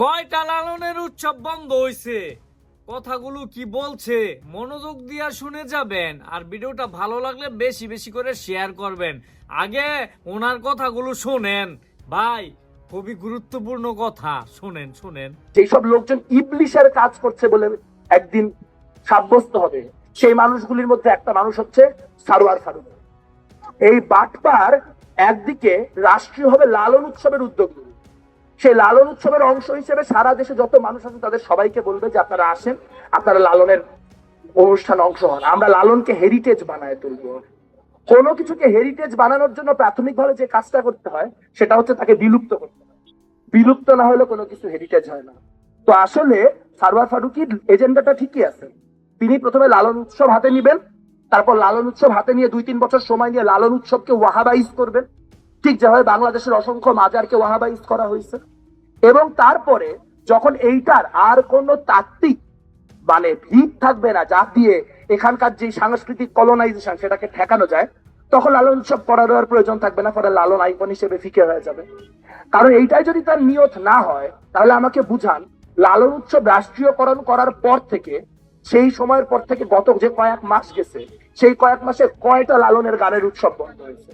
কয়টা লালনের উৎসব বন্ধ হয়েছে কথাগুলো কি বলছে? মনোযোগ দিয়া শুনে যাবেন আর ভিডিওটা ভালো লাগলে বেশি বেশি করে শেয়ার করবেন। আগে ওনার কথাগুলো শোনেন। ভাই, খুবই গুরুত্বপূর্ণ কথা। শোনেন শোনেন। যেই সব লোকজন ইবলিশের কাজ করছে বলে একদিন সাব্যস্ত হবে, সেই মানুষগুলির মধ্যে একটা মানুষ হচ্ছে সারোয়ার ফারুক। এই বাটপার একদিকে রাষ্ট্রীয়ভাবে লালন উৎসবের উদ্যোগ। সেই লালন উৎসবের অংশ হিসেবে সারা দেশে যত মানুষ আছে তাদের সবাইকে বলবে যে আপনারা আসেন, আপনারা লালনের অনুষ্ঠান অংশ হন। আমরা লালনকে হেরিটেজ বানায় তুলবো। কোনো কিছুকে হেরিটেজ বানানোর জন্য প্রাথমিকভাবে যে কাজটা করতে হয়, সেটা হচ্ছে তাকে বিলুপ্ত করতে হয়। বিলুপ্ত না হলে কোনো কিছু হেরিটেজ হয় না। তো আসলে সারওয়ার ফারুকির এজেন্ডাটা ঠিকই আছে। তিনি প্রথমে লালন উৎসব হাতে নিবেন, তারপর লালন উৎসব হাতে নিয়ে দুই তিন বছর সময় নিয়ে লালন উৎসবকে ওয়াহাবাইজ করবেন। ঠিক যেভাবে বাংলাদেশের অসংখ্য মাজারকে ওয়াহাবাইজ করা হয়েছে, এবং তারপরে যখন এইটার আর কোনো তাত্ত্বিক মানে ভিত থাকবে না যা দিয়ে এখানকার যে সাংস্কৃতিক কলোনাইজেশন সেটাকে ঠেকানো যায়, তখন লালন উৎসব দেওয়ার প্রয়োজন থাকবে না, ফলে লালন আইকন হিসেবে ফিকে হয়ে যাবে। কারণ এইটাই যদি তার নিয়ত না হয়, তাহলে আমাকে বুঝান, লালন উৎসব রাষ্ট্রীয়করণ করার পর থেকে, সেই সময়ের পর থেকে গত যে কয়েক মাস গেছে, সেই কয়েক মাসে কয়টা লালনের গানের উৎসব বন্ধ হয়েছে?